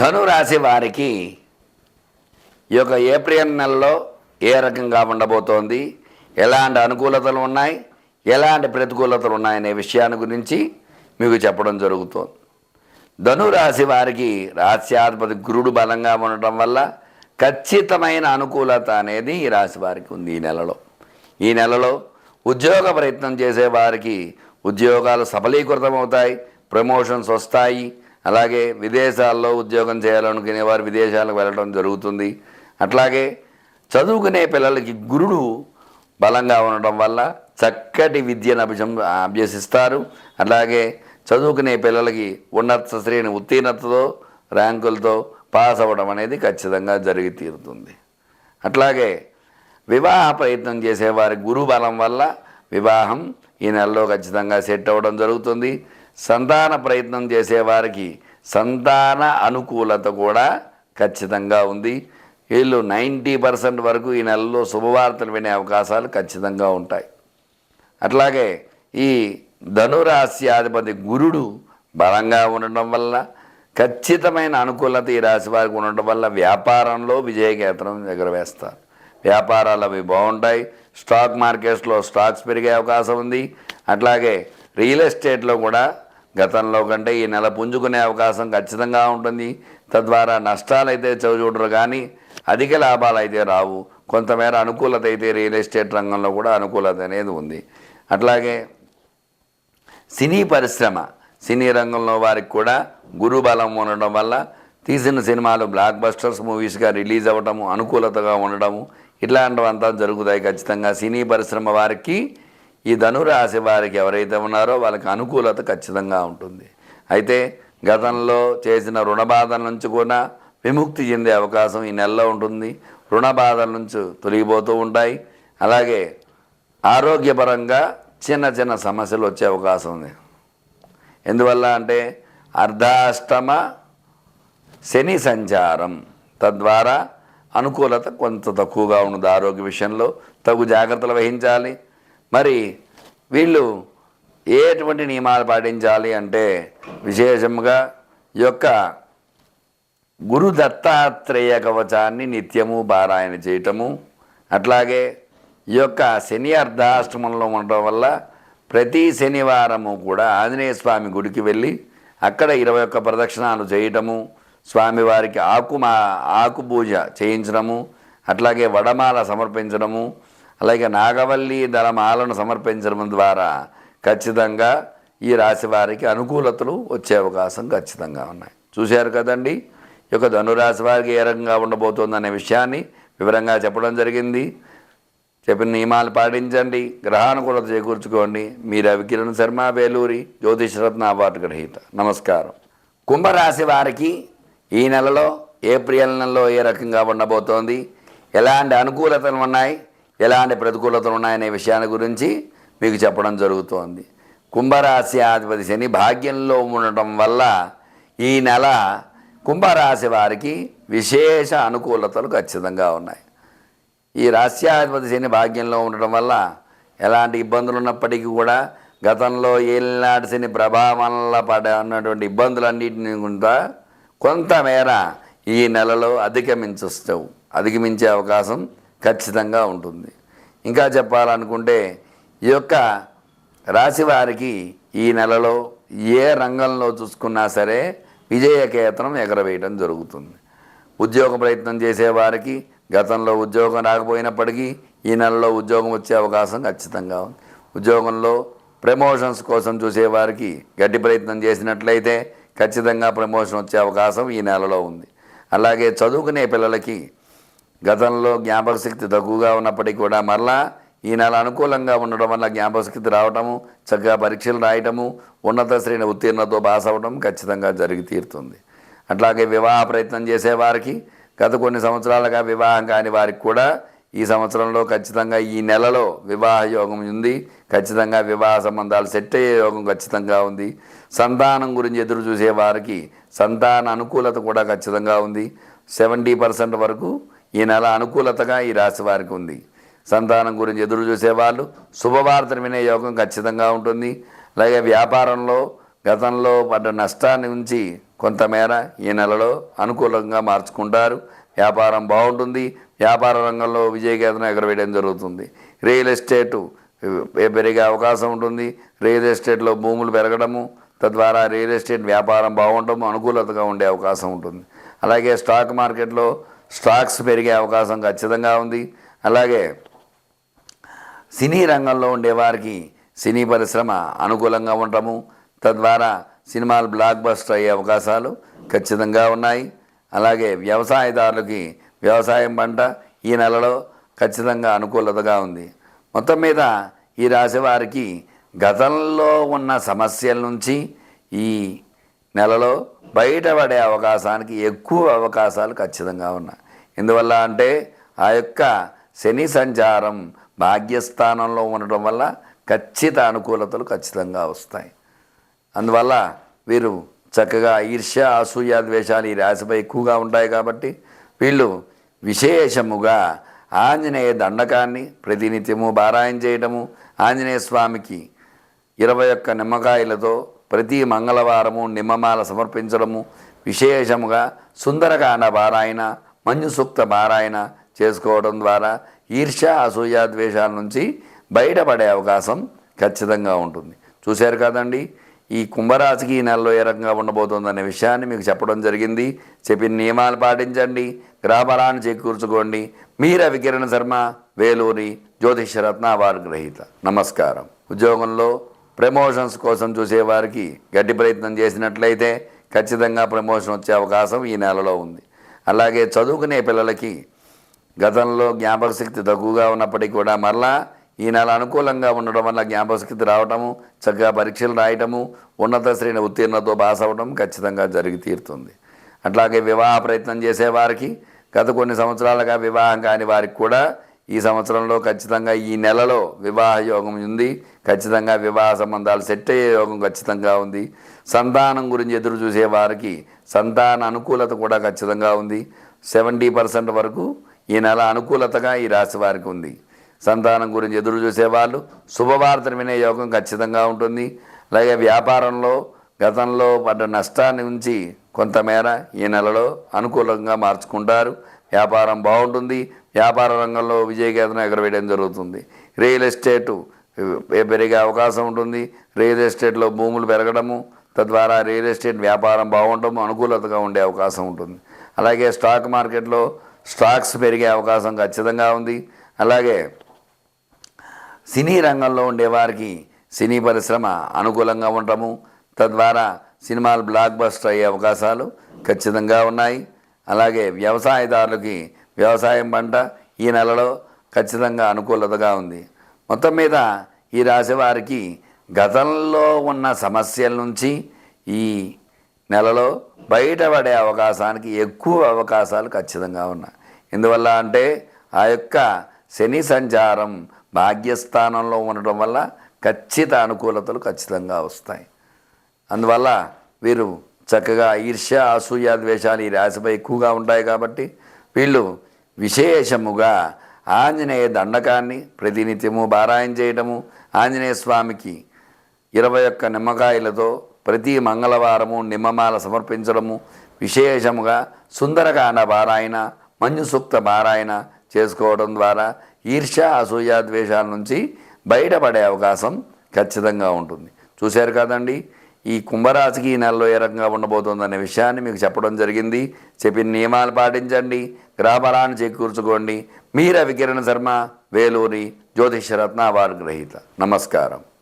ధనురాశి వారికి ఈ యొక్క ఏప్రిల్ నెలలో ఏ రకంగా ఉండబోతోంది? ఎలాంటి అనుకూలతలు ఉన్నాయి? ఎలాంటి ప్రతికూలతలు ఉన్నాయనే విషయాన్ని గురించి మీకు చెప్పడం జరుగుతోంది. ధనురాశి వారికి రాశ్యాధిపతి గురుడు బలంగా ఉండటం వల్ల ఖచ్చితమైన అనుకూలత అనేది ఈ రాశి వారికి ఉంది ఈ నెలలో. ఈ నెలలో ఉద్యోగ ప్రయత్నం చేసే వారికి ఉద్యోగాలు సఫలీకృతమవుతాయి ప్రమోషన్స్ వస్తాయి అలాగే విదేశాల్లో ఉద్యోగం చేయాలనుకునే వారు విదేశాలకు వెళ్ళడం జరుగుతుంది. అట్లాగే చదువుకునే పిల్లలకి గురుడు బలంగా ఉండటం వల్ల చక్కటి విద్యను అభ్యసం అభ్యసిస్తారు. అలాగే చదువుకునే పిల్లలకి ఉన్నత శ్రేణి ఉత్తీర్ణతతో ర్యాంకులతో పాస్ అవ్వడం అనేది ఖచ్చితంగా జరిగి తీరుతుంది. అట్లాగే వివాహ ప్రయత్నం చేసేవారి గురు బలం వల్ల వివాహం ఈ నెలలో ఖచ్చితంగా సెట్ అవ్వడం జరుగుతుంది. సంతాన ప్రయత్నం చేసేవారికి సంతాన అనుకూలత కూడా ఖచ్చితంగా ఉంది. వీళ్ళు నైంటీ పర్సెంట్ వరకు ఈ నెలలో శుభవార్తలు వినే అవకాశాలు ఖచ్చితంగా ఉంటాయి. అట్లాగే ఈ ధనురాశ్యాధిపతి గురుడు బలంగా ఉండటం వల్ల ఖచ్చితమైన అనుకూలత ఈ రాశి వారికి ఉండటం వల్ల వ్యాపారంలో విజయకేతనం ఎగరవేస్తారు వ్యాపారాలు అవి బాగుంటాయి. స్టాక్ మార్కెట్స్లో స్టాక్స్ పెరిగే అవకాశం ఉంది. అట్లాగే రియల్ ఎస్టేట్లో కూడా గతంలో కంటే ఈ నెల పుంజుకునే అవకాశం ఖచ్చితంగా ఉంటుంది. తద్వారా నష్టాలు అయితే చవిచూడరు కానీ అధిక లాభాలు అయితే రావు. కొంతమేర అనుకూలత అయితే రియల్ ఎస్టేట్ రంగంలో కూడా అనుకూలత అనేది ఉంది. అట్లాగే సినీ పరిశ్రమ సినీ రంగంలో వారికి కూడా గురు బలం ఉండడం వల్ల తీసిన సినిమాలు బ్లాక్ బస్టర్స్ మూవీస్గా రిలీజ్ అవ్వటము అనుకూలతగా ఉండడము ఇట్లాంటివంతా జరుగుతాయి ఖచ్చితంగా. సినీ పరిశ్రమ వారికి ఈ ధనురాశి వారికి ఎవరైతే ఉన్నారో వాళ్ళకి అనుకూలత ఖచ్చితంగా ఉంటుంది. అయితే గతంలో చేసిన రుణ బాధల నుంచి కూడా విముక్తి చెందే అవకాశం ఈ నెలలో ఉంటుంది. రుణ బాధల నుంచి తొలగిపోతూ ఉంటాయి. అలాగే ఆరోగ్యపరంగా చిన్న చిన్న సమస్యలు వచ్చే అవకాశం ఉంది. ఎందువల్ల అంటే అర్ధాష్టమ శని సంచారం తద్వారా అనుకూలత కొంత తక్కువగా ఉన్నది ఆరోగ్య విషయంలో తగు జాగ్రత్తలు వహించాలి. మరి వీళ్ళు ఎటువంటి నియమాలు పాటించాలి అంటే విశేషముగా ఈ యొక్క గురు దత్తాత్రేయ కవచాన్ని నిత్యము పారాయణ చేయటము అట్లాగే ఈ యొక్క శని అర్ధాష్టమంలో ఉండటం వల్ల ప్రతి శనివారము కూడా ఆంజనేయ స్వామి గుడికి వెళ్ళి అక్కడ ఇరవై ఒక్క ప్రదక్షిణాలు చేయటము స్వామివారికి ఆకు మా ఆకు పూజ చేయించడము అట్లాగే వడమాల సమర్పించడము అలాగే నాగవల్లి దళమాలను సమర్పించడం ద్వారా ఖచ్చితంగా ఈ రాశి వారికి అనుకూలతలు వచ్చే అవకాశం ఖచ్చితంగా ఉన్నాయి. చూశారు కదండి? ఈ యొక్క ధనురాశి వారికి ఏ రకంగా ఉండబోతోందనే విషయాన్ని వివరంగా చెప్పడం జరిగింది. చెప్పిన నియమాలు పాటించండి. గ్రహానుకూలత చేకూర్చుకోండి. మీరు రవికిరణ్ శర్మ వేలూరి జ్యోతిషరత్న అవార్డు గ్రహీత. నమస్కారం. కుంభరాశి వారికి ఈ నెలలో ఏప్రిల్ నెలలో ఏ రకంగా ఉండబోతోంది? ఎలాంటి అనుకూలతలు ఉన్నాయి? ఎలాంటి ప్రతికూలతలు ఉన్నాయనే విషయాన్ని గురించి మీకు చెప్పడం జరుగుతోంది. కుంభరాశి అధిపతి శని భాగ్యంలో ఉండటం వల్ల ఈ నెల కుంభరాశి వారికి విశేష అనుకూలతలు ఖచ్చితంగా ఉన్నాయి. ఈ రాశ్యాధిపతి శని భాగ్యంలో ఉండటం వల్ల ఎలాంటి ఇబ్బందులు ఉన్నప్పటికీ కూడా గతంలో ఏలినాటి శని ప్రభావంలో పడ ఉన్నటువంటి ఇబ్బందులన్నింటినీ కూడా కొంతమేర ఈ నెలలో అధిగమించవు అధిగమించే అవకాశం ఖచ్చితంగా ఉంటుంది. ఇంకా చెప్పాలనుకుంటే ఈ యొక్క రాశి వారికి ఈ నెలలో ఏ రంగంలో చూసుకున్నా సరే విజయకేతనం ఎగరవేయడం జరుగుతుంది. ఉద్యోగ ప్రయత్నం చేసేవారికి గతంలో ఉద్యోగం రాకపోయినప్పటికీ ఈ నెలలో ఉద్యోగం వచ్చే అవకాశం ఖచ్చితంగా ఉంది. ఉద్యోగంలో ప్రమోషన్స్ కోసం చూసేవారికి గట్టి ప్రయత్నం చేసినట్లయితే ఖచ్చితంగా ప్రమోషన్ వచ్చే అవకాశం ఈ నెలలో ఉంది. అలాగే చదువుకునే పిల్లలకి గతంలో జ్ఞాపక శక్తి తక్కువగా ఉన్నప్పటికీ కూడా మరలా ఈ నెల అనుకూలంగా ఉండడం వల్ల జ్ఞాపకశక్తి రావటము చక్కగా పరీక్షలు రాయటము ఉన్నత శ్రేణి ఉత్తీర్ణతో పాస్ అవ్వడం ఖచ్చితంగా జరిగి తీరుతుంది. అట్లాగే వివాహ ప్రయత్నం చేసేవారికి గత కొన్ని సంవత్సరాలుగా వివాహం కాని వారికి కూడా ఈ సంవత్సరంలో ఖచ్చితంగా ఈ నెలలో వివాహ యోగం ఉంది. ఖచ్చితంగా వివాహ సంబంధాలు సెట్ అయ్యే యోగం ఖచ్చితంగా ఉంది. సంతానం గురించి ఎదురు చూసే వారికి సంతాన అనుకూలత కూడా ఖచ్చితంగా ఉంది. సెవెంటీ పర్సెంట్ వరకు ఈ నెల అనుకూలతగా ఈ రాశి వారికి ఉంది. సంతానం గురించి ఎదురు చూసేవాళ్ళు శుభవార్తను వినే యోగం ఖచ్చితంగా ఉంటుంది. అలాగే వ్యాపారంలో గతంలో పడ్డ నష్టాన్ని ఉంచి కొంతమేర ఈ నెలలో అనుకూలంగా మార్చుకుంటారు. వ్యాపారం బాగుంటుంది. వ్యాపార రంగంలో విజయకేతనం ఎగరవేయడం జరుగుతుంది. రియల్ ఎస్టేటు పెరిగే అవకాశం ఉంటుంది. రియల్ ఎస్టేట్లో భూములు పెరగడము తద్వారా రియల్ ఎస్టేట్ వ్యాపారం బాగుండడం అనుకూలతగా ఉండే అవకాశం ఉంటుంది. అలాగే స్టాక్ మార్కెట్లో స్టాక్స్ పెరిగే అవకాశం ఖచ్చితంగా ఉంది. అలాగే సినీ రంగంలో ఉండేవారికి సినీ పరిశ్రమ అనుకూలంగా ఉండటము తద్వారా సినిమాలు బ్లాక్ బస్టర్ అయ్యే అవకాశాలు ఖచ్చితంగా ఉన్నాయి. అలాగే వ్యవసాయదారులకి వ్యవసాయం పంట ఈ నెలలో ఖచ్చితంగా అనుకూలతగా ఉంది. మొత్తం మీద ఈ రాశి వారికి గతంలో ఉన్న సమస్యల నుంచి ఈ నెలలో బయటపడే అవకాశానికి ఎక్కువ అవకాశాలు ఖచ్చితంగా ఉన్నాయి. ఎందువల్ల అంటే ఆ యొక్క శని సంచారం భాగ్యస్థానంలో ఉండటం వల్ల ఖచ్చిత అనుకూలతలు ఖచ్చితంగా వస్తాయి. అందువల్ల వీరు చక్కగా ఈర్ష్య అసూయ ద్వేషాలు ఈ రాశిపై ఎక్కువగా ఉంటాయి కాబట్టి వీళ్ళు విశేషముగా ఆంజనేయ దండకాన్ని ప్రతినిత్యము పారాయణ చేయటము ఆంజనేయ స్వామికి ఇరవై ఒక్క నిమ్మకాయలతో ప్రతి మంగళవారము నిమ్మమాల సమర్పించడము విశేషముగా సుందరకాండ పారాయణ మంజు సూక్త పారాయణ చేసుకోవడం ద్వారా ఈర్ష అసూయ ద్వేషాల నుంచి బయటపడే అవకాశం ఖచ్చితంగా ఉంటుంది. చూశారు కదండి ఈ కుంభరాశికి ఈ నెలలో ఏ రకంగా ఉండబోతుందనే విషయాన్ని మీకు చెప్పడం జరిగింది. చెప్పిన నియమాలు పాటించండి గ్రాబలాన్ని చేకూర్చుకోండి. మీర వికిరణ శర్మ వేలూరి జ్యోతిషరత్న అవార్డు గ్రహీత. నమస్కారం. ఉద్యోగంలో ప్రమోషన్స్ కోసం చూసేవారికి గట్టి ప్రయత్నం చేసినట్లయితే ఖచ్చితంగా ప్రమోషన్ వచ్చే అవకాశం ఈ నెలలో ఉంది. అలాగే చదువుకునే పిల్లలకి గతంలో జ్ఞాపకశక్తి తక్కువగా ఉన్నప్పటికీ కూడా మరలా ఈ నెల అనుకూలంగా ఉండడం వల్ల జ్ఞాపకశక్తి రావటము చక్కగా పరీక్షలు రాయటము ఉన్నత శ్రేణి ఉత్తీర్ణతో పాస్ అవ్వడం ఖచ్చితంగా జరిగి తీరుతుంది. అట్లాగే వివాహ ప్రయత్నం చేసేవారికి గత కొన్ని సంవత్సరాలుగా వివాహం కాని వారికి కూడా ఈ సంవత్సరంలో ఖచ్చితంగా ఈ నెలలో వివాహ యోగం ఉంది. ఖచ్చితంగా వివాహ సంబంధాలు సెట్ అయ్యే యోగం ఖచ్చితంగా ఉంది. సంతానం గురించి ఎదురు చూసే వారికి సంతాన అనుకూలత కూడా ఖచ్చితంగా ఉంది. సెవెంటీ పర్సెంట్ వరకు ఈ నెల అనుకూలతగా ఈ రాశి వారికి ఉంది. సంతానం గురించి ఎదురు చూసేవాళ్ళు శుభవార్తను వినే యోగం ఖచ్చితంగా ఉంటుంది. అలాగే వ్యాపారంలో గతంలో పడ్డ నష్టాన్ని ఉంచి కొంతమేర ఈ నెలలో అనుకూలంగా మార్చుకుంటారు. వ్యాపారం బాగుంటుంది. వ్యాపార రంగంలో విజయకేతనం ఎగరవేయడం జరుగుతుంది. రియల్ ఎస్టేటు పెరిగే అవకాశం ఉంటుంది. రియల్ ఎస్టేట్లో భూములు పెరగడము తద్వారా రియల్ ఎస్టేట్ వ్యాపారం బాగుండడం అనుకూలతగా ఉండే అవకాశం ఉంటుంది. అలాగే స్టాక్ మార్కెట్లో స్టాక్స్ పెరిగే అవకాశం ఖచ్చితంగా ఉంది. అలాగే సినీ రంగంలో ఉండేవారికి సినీ పరిశ్రమ అనుకూలంగా ఉండటము తద్వారా సినిమాలు బ్లాక్ బస్టర్ అయ్యే అవకాశాలు ఖచ్చితంగా ఉన్నాయి. అలాగే వ్యవసాయదారులకి వ్యవసాయం పంట ఈ నెలలో ఖచ్చితంగా అనుకూలతగా ఉంది. మొత్తం మీద ఈ రాశి వారికి గతంలో ఉన్న సమస్యల నుంచి ఈ నెలలో బయటపడే అవకాశానికి ఎక్కువ అవకాశాలు ఖచ్చితంగా ఉన్నాయి. ఎందువల్ల అంటే ఆ యొక్క శని సంచారం భాగ్యస్థానంలో ఉండటం వల్ల ఖచ్చిత అనుకూలతలు ఖచ్చితంగా వస్తాయి. అందువల్ల వీరు చక్కగా ఈర్ష్య అసూయ ద్వేషాలు ఈ రాశిపై ఎక్కువగా ఉంటాయి కాబట్టి వీళ్ళు విశేషముగా ఆంజనేయ దండకాన్ని ప్రతినిత్యము పారాయణ చేయటము ఆంజనేయ స్వామికి ఇరవై ఒక్క నిమ్మకాయలతో ప్రతి మంగళవారము నిమ్మమాల సమర్పించడము విశేషముగా సుందరకాండ పారాయణ మంజు సూక్త పారాయణ చేసుకోవడం ద్వారా ఈర్ష్య అసూయ ద్వేషాల నుంచి బయటపడే అవకాశం ఖచ్చితంగా ఉంటుంది. చూశారు కదండి? ఈ కుంభరాశికి ఈ నెలలో ఏ రకంగా ఉండబోతుందనే విషయాన్ని మీకు చెప్పడం జరిగింది. చెప్పిన నియమాలు పాటించండి. గ్రామరాన్ని చేకూర్చుకోండి. మీర రవికిరణ్ శర్మ వేలూరి జ్యోతిష్యరత్న అవార్డు గ్రహీత. నమస్కారం.